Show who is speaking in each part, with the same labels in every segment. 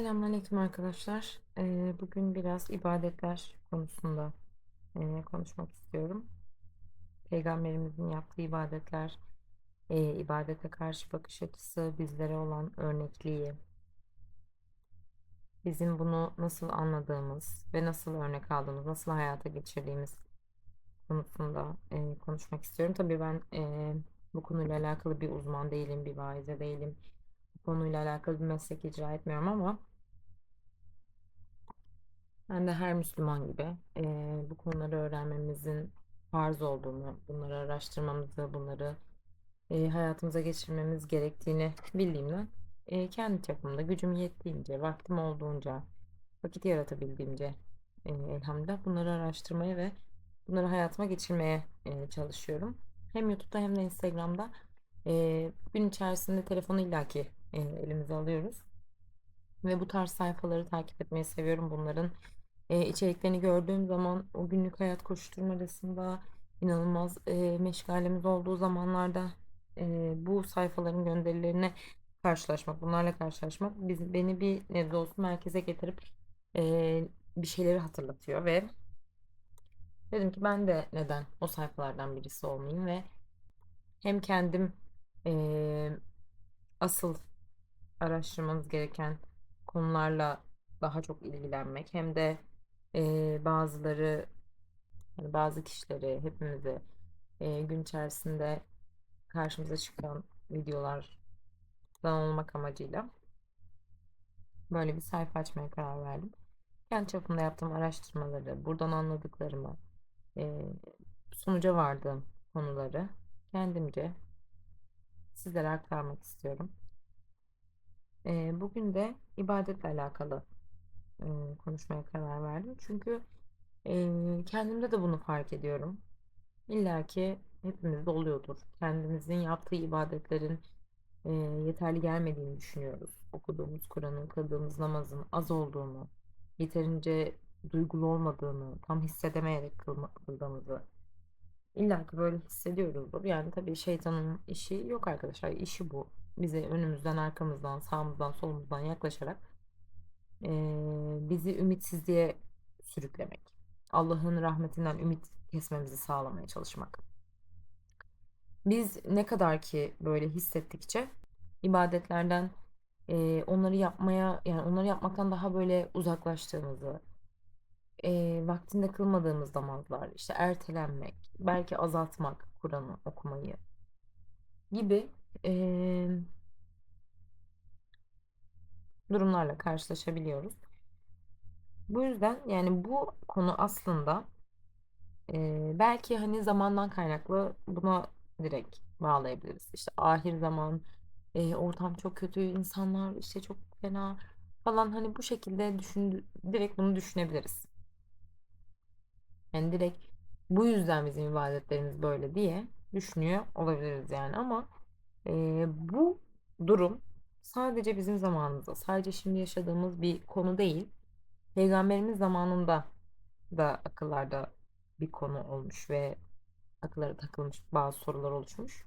Speaker 1: Selamünaleyküm arkadaşlar. Ee, bugün biraz ibadetler konusunda e, konuşmak istiyorum. Peygamberimizin yaptığı ibadetler, e, ibadete karşı bakış açısı, bizlere olan örnekliği, bizim bunu nasıl anladığımız ve nasıl örnek aldığımız, nasıl hayata geçirdiğimiz konusunda e, konuşmak istiyorum. Tabii ben bu konuyla alakalı bir uzman değilim, bir vaize değilim. Konuyla alakalı bir meslek icra etmiyorum ama Ben de her Müslüman gibi eee, bu konuları öğrenmemizin farz olduğunu, bunları araştırmamızı, bunları eee, hayatımıza geçirmemiz gerektiğini bildiğimden eee, kendi çapımda gücüm yettiğince, vaktim olduğunca, vakit yaratabildiğimce eee, elhamdülillah bunları araştırmaya ve bunları hayatıma geçirmeye eee, çalışıyorum. Hem YouTube'da hem de Instagram'da eee, gün içerisinde telefonu illaki eee, elimize alıyoruz. Ve bu tarz sayfaları takip etmeyi seviyorum. Bunların e, içeriklerini gördüğüm zaman o günlük hayat koşturmacasında inanılmaz e, meşgalemiz olduğu zamanlarda e, bu sayfaların gönderilerine karşılaşmak, bunlarla karşılaşmak biz, beni bir nebze olsun merkeze getirip e, bir şeyleri hatırlatıyor ve dedim ki ben de neden o sayfalardan birisi olmayayım ve hem kendim e, asıl araştırmamız gereken konularla daha çok ilgilenmek hem de e, bazıları yani bazı kişileri hepimizi e, gün içerisinde karşımıza çıkan videolardan olmak amacıyla böyle bir sayfa açmaya karar verdim. Kendi çapımda yaptığım araştırmaları, buradan anladıklarımı, e, sonuca vardığım konuları kendimce sizlere aktarmak istiyorum. E, bugün de ibadetle alakalı konuşmaya karar verdim. Çünkü kendimde de bunu fark ediyorum. İlla ki hepimizde oluyordur. Kendimizin yaptığı ibadetlerin yeterli gelmediğini düşünüyoruz. Okuduğumuz Kur'an'ın, kıldığımız namazın az olduğunu, yeterince duygulu olmadığını, tam hissedemeyerek kıldığımızı illa ki böyle hissediyoruzdur. Yani tabii şeytanın işi yok arkadaşlar. İşi bu. Bize önümüzden, arkamızdan, sağımızdan, solumuzdan yaklaşarak eee, bizi ümitsizliğe sürüklemek. Allah'ın rahmetinden ümit kesmemizi sağlamaya çalışmak. Biz ne kadar ki böyle hissettikçe ibadetlerden eee, onları yapmaya yani onları yapmaktan daha böyle uzaklaştığımızı, eee, vaktinde kılmadığımız namazlar, işte ertelenmek, belki azaltmak Kur'an'ı okumayı gibi eee, durumlarla karşılaşabiliyoruz. Bu yüzden yani bu konu aslında e, belki hani zamandan kaynaklı buna direkt bağlayabiliriz. İşte ahir zaman, e, ortam çok kötü, insanlar işte çok fena falan hani bu şekilde düşün, direkt bunu düşünebiliriz. Yani direkt bu yüzden bizim ibadetlerimiz böyle diye düşünüyor olabiliriz yani ama e, bu durum sadece bizim zamanımızda, sadece şimdi yaşadığımız bir konu değil. Peygamberimiz zamanında da akıllarda bir konu olmuş ve akıllara takılmış bazı sorular oluşmuş.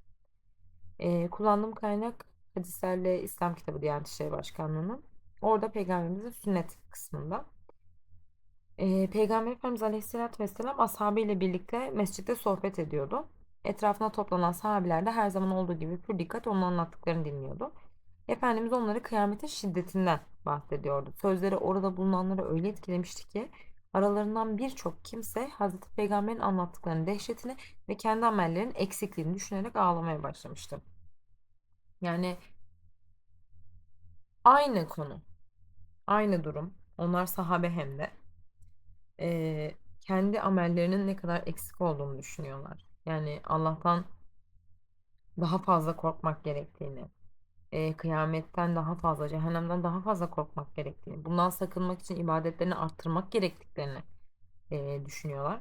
Speaker 1: Ee, kullandığım kaynak hadislerle İslam kitabı Diyanet İşleri Başkanlığı'nın. Orada Peygamberimizin sünnet kısmında. Ee, Peygamber Efendimiz Aleyhisselatü Vesselam ashabıyla birlikte mescitte sohbet ediyordu. Etrafına toplanan sahabiler de her zaman olduğu gibi pür dikkat onun anlattıklarını dinliyordu. Efendimiz onları kıyametin şiddetinden bahsediyordu. Sözleri orada bulunanları öyle etkilemişti ki aralarından birçok kimse Hazreti Peygamber'in anlattıklarının dehşetini ve kendi amellerinin eksikliğini düşünerek ağlamaya başlamıştı. Yani aynı konu, aynı durum. Onlar sahabe hem de. Ee, kendi amellerinin ne kadar eksik olduğunu düşünüyorlar. Yani Allah'tan daha fazla korkmak gerektiğini, e, kıyametten daha fazla, cehennemden daha fazla korkmak gerektiğini, bundan sakınmak için ibadetlerini arttırmak gerektiklerini e, düşünüyorlar.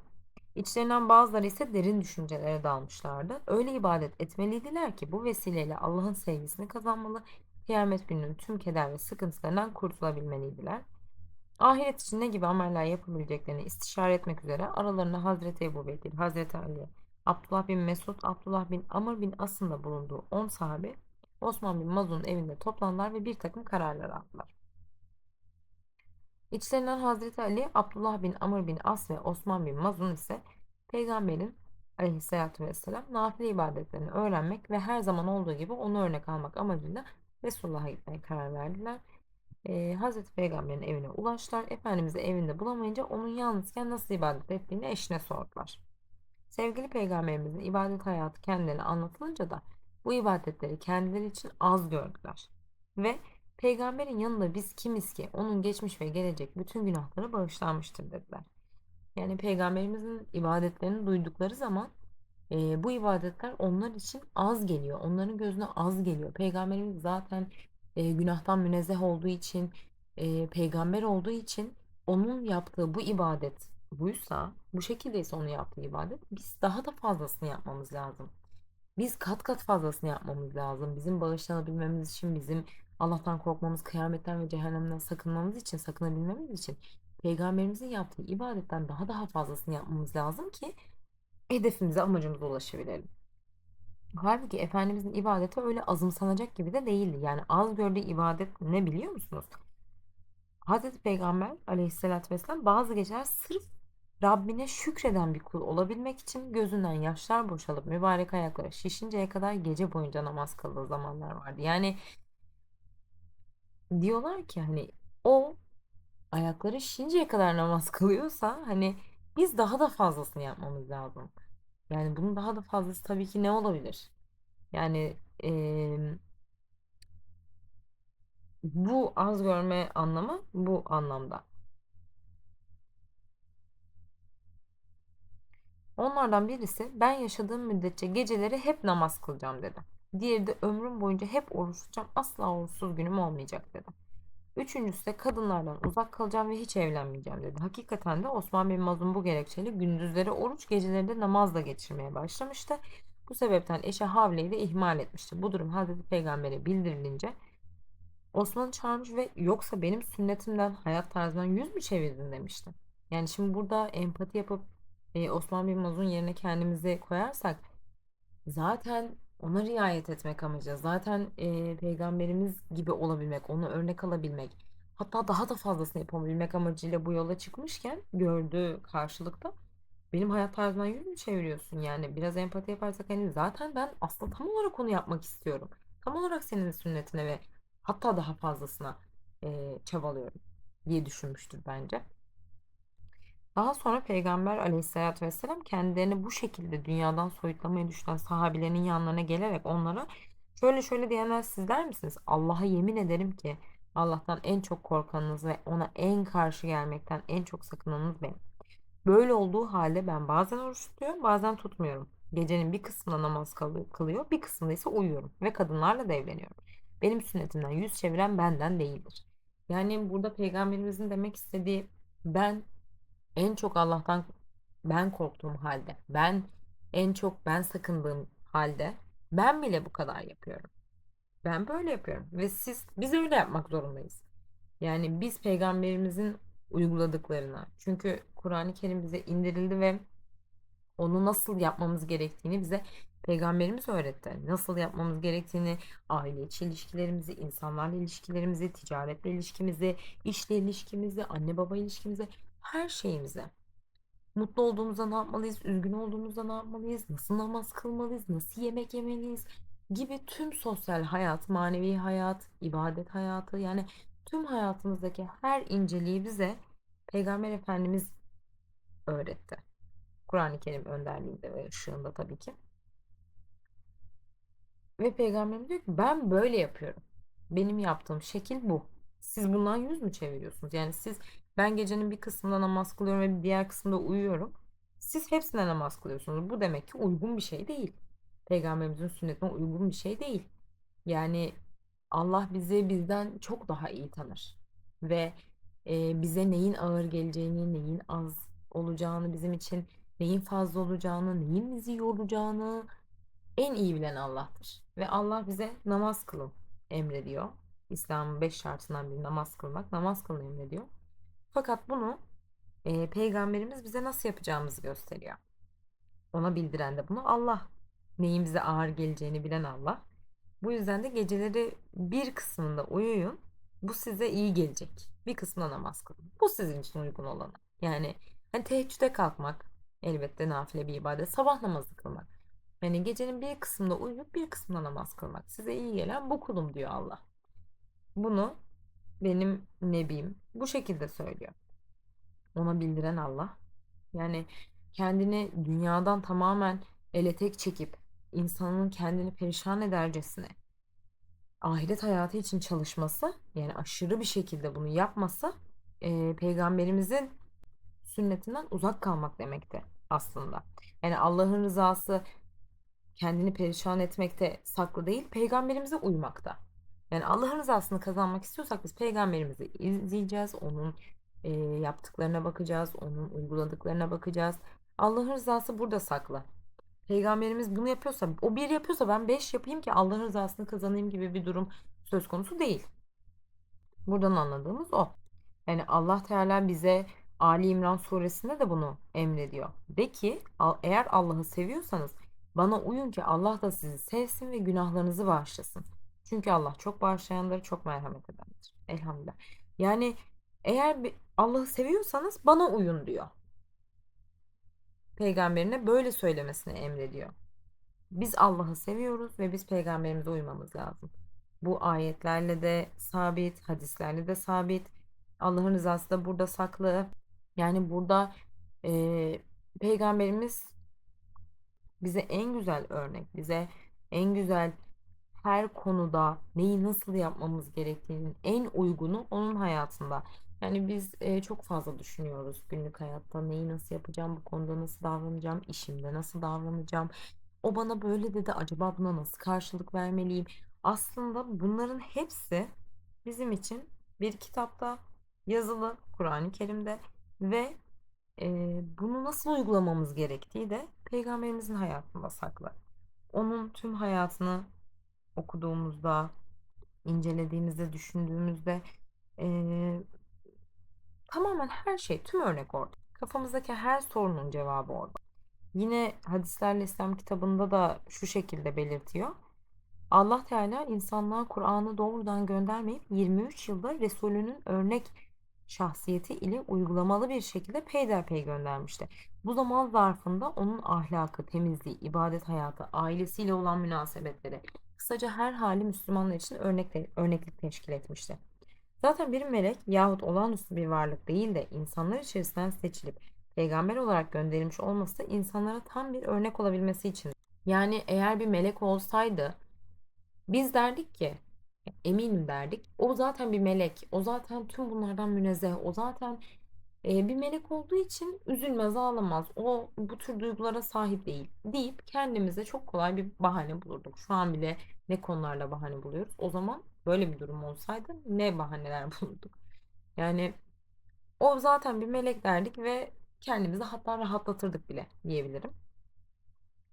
Speaker 1: İçlerinden bazıları ise derin düşüncelere dalmışlardı. Öyle ibadet etmeliydiler ki bu vesileyle Allah'ın sevgisini kazanmalı, kıyamet gününün tüm keder ve sıkıntılarından kurtulabilmeliydiler. Ahiret için ne gibi ameller yapabileceklerini istişare etmek üzere aralarında Hazreti Ebu Bekir, Hazreti Ali, Abdullah bin Mesud, Abdullah bin Amr bin As'ın da bulunduğu 10 sahabe Osman bin Mazun'un evinde toplandılar ve bir takım kararlar aldılar. İçlerinden Hazreti Ali, Abdullah bin Amr bin As ve Osman bin Mazun ise Peygamberin aleyhissalatü vesselam nafile ibadetlerini öğrenmek ve her zaman olduğu gibi onu örnek almak amacıyla Resulullah'a gitmeye karar verdiler. Ee, Hazreti Peygamber'in evine ulaştılar. Efendimiz'i evinde bulamayınca onun yalnızken nasıl ibadet ettiğini eşine sordular. Sevgili Peygamberimizin ibadet hayatı kendilerine anlatılınca da bu ibadetleri kendileri için az gördüler. Ve Peygamberin yanında biz kimiz ki onun geçmiş ve gelecek bütün günahları bağışlanmıştır dediler. Yani Peygamberimizin ibadetlerini duydukları zaman e, bu ibadetler onlar için az geliyor. Onların gözüne az geliyor. Peygamberimiz zaten e, günahtan münezzeh olduğu için, e, peygamber olduğu için onun yaptığı bu ibadet buysa, bu şekildeyse onun yaptığı ibadet, biz daha da fazlasını yapmamız lazım. Biz kat kat fazlasını yapmamız lazım. Bizim bağışlanabilmemiz için, bizim Allah'tan korkmamız, kıyametten ve cehennemden sakınmamız için, sakınabilmemiz için Peygamberimizin yaptığı ibadetten daha daha fazlasını yapmamız lazım ki hedefimize, amacımıza ulaşabilelim. Halbuki Efendimizin ibadeti öyle azımsanacak gibi de değildi. Yani az gördüğü ibadet ne biliyor musunuz? Hazreti Peygamber aleyhissalatü vesselam bazı geceler sırf Rabbine şükreden bir kul olabilmek için gözünden yaşlar boşalıp mübarek ayakları şişinceye kadar gece boyunca namaz kıldığı zamanlar vardı. Yani diyorlar ki hani o ayakları şişinceye kadar namaz kılıyorsa hani biz daha da fazlasını yapmamız lazım. Yani bunun daha da fazlası tabii ki ne olabilir? Yani eee, bu az görme anlamı bu anlamda. Onlardan birisi ben yaşadığım müddetçe geceleri hep namaz kılacağım dedi. Diğeri de ömrüm boyunca hep oruç tutacağım asla oruçsuz günüm olmayacak dedi. Üçüncüsü de kadınlardan uzak kalacağım ve hiç evlenmeyeceğim dedi. Hakikaten de Osman bin Mazlum bu gerekçeyle gündüzleri oruç geceleri de namazla geçirmeye başlamıştı. Bu sebepten eşi Havle'yi de ihmal etmişti. Bu durum Hazreti Peygamber'e bildirilince Osman'ı çağırmış ve yoksa benim sünnetimden hayat tarzından yüz mü çevirdin demişti. Yani şimdi burada empati yapıp e, Osman bin Mazlum yerine kendimizi koyarsak zaten ona riayet etmek amacı. Zaten e, peygamberimiz gibi olabilmek, onu örnek alabilmek, hatta daha da fazlasını yapabilmek amacıyla bu yola çıkmışken gördüğü karşılıkta benim hayat tarzımdan yüz mü çeviriyorsun? Yani biraz empati yaparsak hani zaten ben aslında tam olarak onu yapmak istiyorum. Tam olarak senin sünnetine ve hatta daha fazlasına e, çabalıyorum diye düşünmüştür bence. Daha sonra Peygamber aleyhissalatü vesselam kendilerini bu şekilde dünyadan soyutlamaya düşünen sahabilerinin yanlarına gelerek onlara şöyle şöyle diyenler sizler misiniz? Allah'a yemin ederim ki Allah'tan en çok korkanınız ve ona en karşı gelmekten en çok sakınanınız benim. Böyle olduğu halde ben bazen oruç tutuyorum bazen tutmuyorum. Gecenin bir kısmında namaz kılıyor bir kısmında ise uyuyorum ve kadınlarla da evleniyorum. Benim sünnetimden yüz çeviren benden değildir. Yani burada peygamberimizin demek istediği ben en çok Allah'tan ben korktuğum halde, ben en çok ben sakındığım halde ben bile bu kadar yapıyorum. Ben böyle yapıyorum ve siz biz öyle yapmak zorundayız. Yani biz peygamberimizin uyguladıklarına. Çünkü Kur'an-ı Kerim bize indirildi ve onu nasıl yapmamız gerektiğini bize peygamberimiz öğretti. Nasıl yapmamız gerektiğini, aile içi ilişkilerimizi, insanlarla ilişkilerimizi, ticaretle ilişkimizi, işle ilişkimizi, anne baba ilişkimizi her şeyimize. Mutlu olduğumuzda ne yapmalıyız? Üzgün olduğumuzda ne yapmalıyız? Nasıl namaz kılmalıyız? Nasıl yemek yemeliyiz? Gibi tüm sosyal hayat, manevi hayat, ibadet hayatı yani tüm hayatımızdaki her inceliği bize Peygamber Efendimiz öğretti. Kur'an-ı Kerim önderliğinde ve ışığında tabii ki. Ve Peygamberimiz diyor ki ben böyle yapıyorum. Benim yaptığım şekil bu. Siz bundan yüz mü çeviriyorsunuz? Yani siz ben gecenin bir kısmında namaz kılıyorum ve diğer kısmında uyuyorum. Siz hepsine namaz kılıyorsunuz. Bu demek ki uygun bir şey değil. Peygamberimizin sünnetine uygun bir şey değil. Yani Allah bizi bizden çok daha iyi tanır. Ve e, bize neyin ağır geleceğini, neyin az olacağını, bizim için neyin fazla olacağını, neyin bizi yoracağını en iyi bilen Allah'tır. Ve Allah bize namaz kılın emrediyor. İslam'ın beş şartından biri namaz kılmak. Namaz kılın emrediyor. Fakat bunu e, peygamberimiz bize nasıl yapacağımızı gösteriyor. Ona bildiren de bunu Allah. Neyin bize ağır geleceğini bilen Allah. Bu yüzden de geceleri bir kısmında uyuyun. Bu size iyi gelecek. bir kısmında namaz kılın. Bu sizin için uygun olanı. Yani hani teheccüde kalkmak elbette nafile bir ibadet. Sabah namazı kılmak. Yani gecenin bir kısmında uyuyup bir kısmında namaz kılmak. Size iyi gelen bu kulum diyor Allah. Bunu benim nebim bu şekilde söylüyor. Ona bildiren Allah. Yani kendini dünyadan tamamen ele tek çekip insanın kendini perişan edercesine ahiret hayatı için çalışması yani aşırı bir şekilde bunu yapması e, peygamberimizin sünnetinden uzak kalmak demekti aslında. Yani Allah'ın rızası kendini perişan etmekte saklı değil, peygamberimize uymakta. Yani Allah'ın rızasını kazanmak istiyorsak biz peygamberimizi izleyeceğiz, onun e, yaptıklarına bakacağız, onun uyguladıklarına bakacağız. Allah'ın rızası burada saklı. Peygamberimiz bunu yapıyorsa, o bir yapıyorsa ben beş yapayım ki Allah'ın rızasını kazanayım gibi bir durum söz konusu değil. Buradan anladığımız o. Yani Allah Teala bize Ali İmran suresinde de bunu emrediyor. De ki eğer Allah'ı seviyorsanız bana uyun ki Allah da sizi sevsin ve günahlarınızı bağışlasın. Çünkü Allah çok bağışlayandır, çok merhamet edendir. Elhamdülillah. Yani eğer Allah'ı seviyorsanız bana uyun diyor. Peygamberine böyle söylemesini emrediyor. Biz Allah'ı seviyoruz ve biz peygamberimize uymamız lazım. Bu ayetlerle de sabit, hadislerle de sabit. Allah'ın rızası da burada saklı. Yani burada e, peygamberimiz bize en güzel örnek, bize en güzel her konuda neyi nasıl yapmamız gerektiğinin en uygunu onun hayatında. Yani biz e, çok fazla düşünüyoruz günlük hayatta neyi nasıl yapacağım, bu konuda nasıl davranacağım, işimde nasıl davranacağım. O bana böyle dedi, acaba buna nasıl karşılık vermeliyim? Aslında bunların hepsi bizim için bir kitapta yazılı Kur'an-ı Kerim'de ve e, bunu nasıl uygulamamız gerektiği de Peygamberimizin hayatında saklı. Onun tüm hayatını okuduğumuzda, incelediğimizde, düşündüğümüzde e, tamamen her şey, tüm örnek orada. Kafamızdaki her sorunun cevabı orada. Yine Hadislerle İslam kitabında da şu şekilde belirtiyor. Allah Teala insanlığa Kur'an'ı doğrudan göndermeyip 23 yılda Resulünün örnek şahsiyeti ile uygulamalı bir şekilde peyderpey göndermişti. Bu zaman zarfında onun ahlakı, temizliği, ibadet hayatı, ailesiyle olan münasebetleri, kısaca her hali Müslümanlar için örnek, örneklik teşkil etmişti. Zaten bir melek yahut olağanüstü bir varlık değil de insanlar içerisinden seçilip peygamber olarak gönderilmiş olması insanlara tam bir örnek olabilmesi için. Yani eğer bir melek olsaydı biz derdik ki eminim derdik. O zaten bir melek. O zaten tüm bunlardan münezzeh. O zaten e, bir melek olduğu için üzülmez, ağlamaz. O bu tür duygulara sahip değil deyip kendimize çok kolay bir bahane bulurduk. Şu an bile ne konularla bahane buluyoruz. O zaman böyle bir durum olsaydı ne bahaneler bulurduk. Yani o zaten bir melek derdik ve kendimizi hatta rahatlatırdık bile diyebilirim.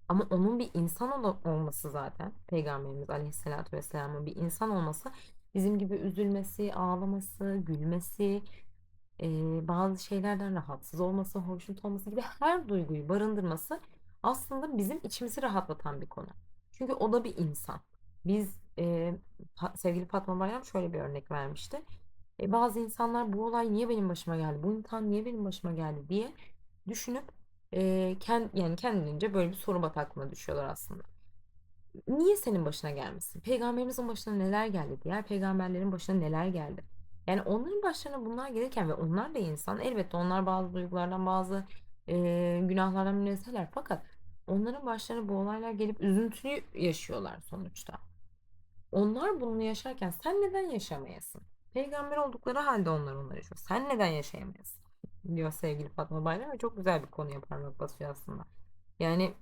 Speaker 1: Ama onun bir insan olması zaten Peygamberimiz Aleyhisselatü Vesselam'ın bir insan olması bizim gibi üzülmesi, ağlaması, gülmesi, e, bazı şeylerden rahatsız olması, hoşnut olması gibi her duyguyu barındırması aslında bizim içimizi rahatlatan bir konu. Çünkü o da bir insan. Biz e, sevgili Fatma Bayram şöyle bir örnek vermişti. E, bazı insanlar bu olay niye benim başıma geldi, bu imtihan niye benim başıma geldi diye düşünüp e, kend, yani kendince böyle bir soru bataklığına düşüyorlar aslında. Niye senin başına gelmesin? Peygamberimizin başına neler geldi? Diğer peygamberlerin başına neler geldi? Yani onların başlarına bunlar gelirken ve onlar da insan. Elbette onlar bazı duygulardan bazı e, günahlardan münezzehler. Fakat onların başlarına bu olaylar gelip üzüntüyü yaşıyorlar sonuçta. Onlar bunu yaşarken sen neden yaşamayasın? Peygamber oldukları halde onlar onları yaşıyor. Sen neden yaşayamayasın? diyor sevgili Fatma Bayram ve çok güzel bir konuya parmak basıyor aslında. Yani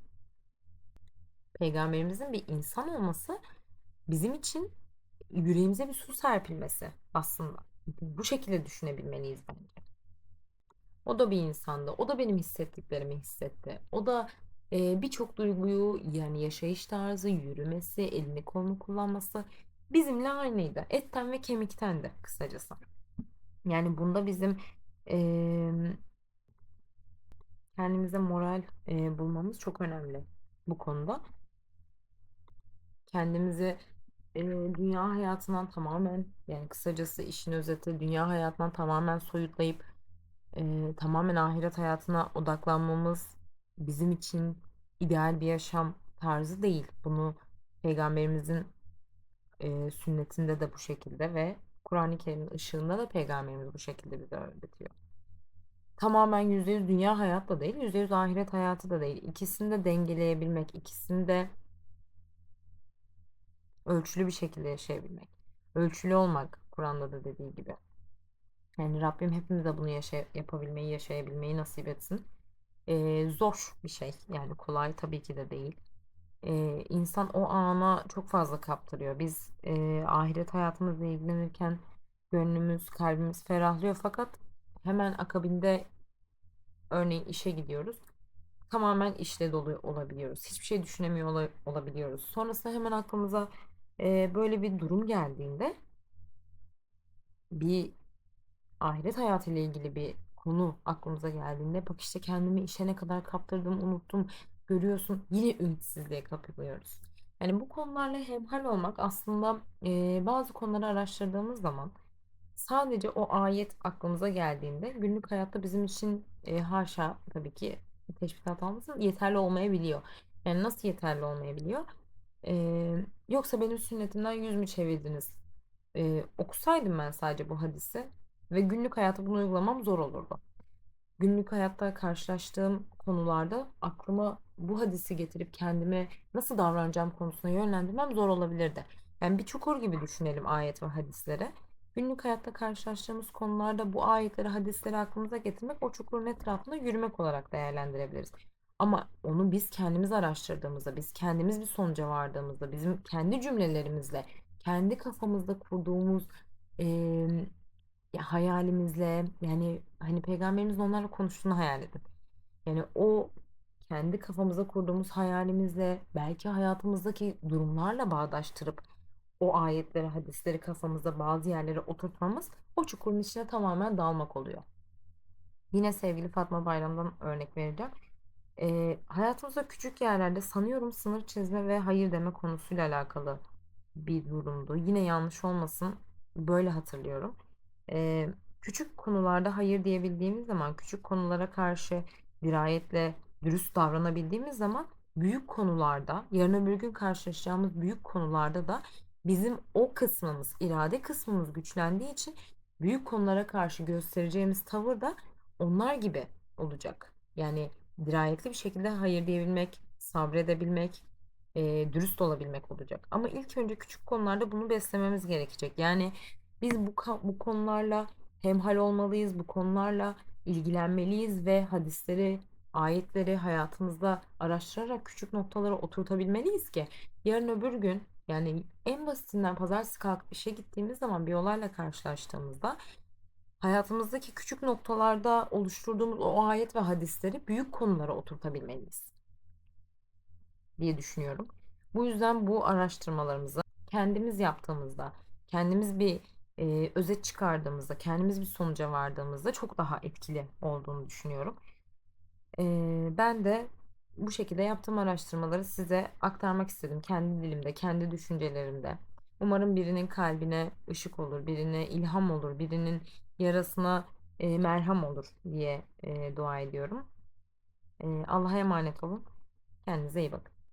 Speaker 1: peygamberimizin bir insan olması bizim için yüreğimize bir su serpilmesi aslında. Bu şekilde düşünebilmeliyiz bence. O da bir insandı. O da benim hissettiklerimi hissetti. O da e, birçok duyguyu yani yaşayış tarzı, yürümesi, elini kolunu kullanması bizimle aynıydı. Etten ve kemiktendi kısacası. Yani bunda bizim e, kendimize moral e, bulmamız çok önemli bu konuda. Kendimizi dünya hayatından tamamen yani kısacası işin özeti dünya hayatından tamamen soyutlayıp e, tamamen ahiret hayatına odaklanmamız bizim için ideal bir yaşam tarzı değil. Bunu Peygamberimizin e, sünnetinde de bu şekilde ve Kur'an-ı Kerim'in ışığında da Peygamberimiz bu şekilde bize öğretiyor. Tamamen %100 dünya hayat da değil, %100 ahiret hayatı da değil. İkisini de dengeleyebilmek, ikisini de ölçülü bir şekilde yaşayabilmek. Ölçülü olmak Kur'an'da da dediği gibi. Yani Rabbim hepimize bunu yaşa yapabilmeyi, yaşayabilmeyi nasip etsin. Ee, zor bir şey. Yani kolay tabii ki de değil. Ee, insan o ana çok fazla kaptırıyor. Biz e, ahiret hayatımızla ilgilenirken gönlümüz, kalbimiz ferahlıyor fakat hemen akabinde örneğin işe gidiyoruz. Tamamen işle dolu olabiliyoruz. Hiçbir şey düşünemiyor ola- olabiliyoruz. Sonrasında hemen aklımıza e, böyle bir durum geldiğinde bir ahiret hayatıyla ilgili bir konu aklımıza geldiğinde bak işte kendimi işe ne kadar kaptırdım unuttum görüyorsun yine ümitsizliğe kapılıyoruz. Yani bu konularla hemhal olmak aslında e, bazı konuları araştırdığımız zaman sadece o ayet aklımıza geldiğinde günlük hayatta bizim için e, haşa tabii ki teşbihat almasın yeterli olmayabiliyor. Yani nasıl yeterli olmayabiliyor? E, yoksa benim sünnetimden yüz mü çevirdiniz? E, okusaydım ben sadece bu hadisi ve günlük hayatta bunu uygulamam zor olurdu. Günlük hayatta karşılaştığım konularda aklıma bu hadisi getirip kendime nasıl davranacağım konusuna yönlendirmem zor olabilirdi. Yani bir çukur gibi düşünelim ayet ve hadisleri. Günlük hayatta karşılaştığımız konularda bu ayetleri, hadisleri aklımıza getirmek o çukurun etrafında yürümek olarak değerlendirebiliriz. Ama onu biz kendimiz araştırdığımızda, biz kendimiz bir sonuca vardığımızda, bizim kendi cümlelerimizle, kendi kafamızda kurduğumuz ya hayalimizle yani hani peygamberimizin onlarla konuştuğunu hayal edin. Yani o kendi kafamıza kurduğumuz hayalimizle belki hayatımızdaki durumlarla bağdaştırıp o ayetleri, hadisleri kafamızda bazı yerlere oturtmamız o çukurun içine tamamen dalmak oluyor. Yine sevgili Fatma Bayram'dan örnek vereceğim. Ee, hayatımızda küçük yerlerde sanıyorum sınır çizme ve hayır deme konusuyla alakalı bir durumdu. Yine yanlış olmasın böyle hatırlıyorum. Ee, küçük konularda hayır diyebildiğimiz zaman, küçük konulara karşı dirayetle dürüst davranabildiğimiz zaman büyük konularda, yarın öbür gün karşılaşacağımız büyük konularda da bizim o kısmımız, irade kısmımız güçlendiği için büyük konulara karşı göstereceğimiz tavır da onlar gibi olacak. Yani dirayetli bir şekilde hayır diyebilmek, sabredebilmek, e, dürüst olabilmek olacak. Ama ilk önce küçük konularda bunu beslememiz gerekecek. Yani biz bu bu konularla hemhal olmalıyız, bu konularla ilgilenmeliyiz ve hadisleri, ayetleri hayatımızda araştırarak küçük noktalara oturtabilmeliyiz ki yarın öbür gün yani en basitinden pazartesi kalkıp işe gittiğimiz zaman bir olayla karşılaştığımızda hayatımızdaki küçük noktalarda oluşturduğumuz o ayet ve hadisleri büyük konulara oturtabilmeliyiz diye düşünüyorum. Bu yüzden bu araştırmalarımızı kendimiz yaptığımızda, kendimiz bir e, özet çıkardığımızda, kendimiz bir sonuca vardığımızda çok daha etkili olduğunu düşünüyorum. E, ben de bu şekilde yaptığım araştırmaları size aktarmak istedim. Kendi dilimde, kendi düşüncelerimde. Umarım birinin kalbine ışık olur, birine ilham olur, birinin yarasına e, merhem olur diye e, dua ediyorum. E, Allah'a emanet olun. Kendinize iyi bakın.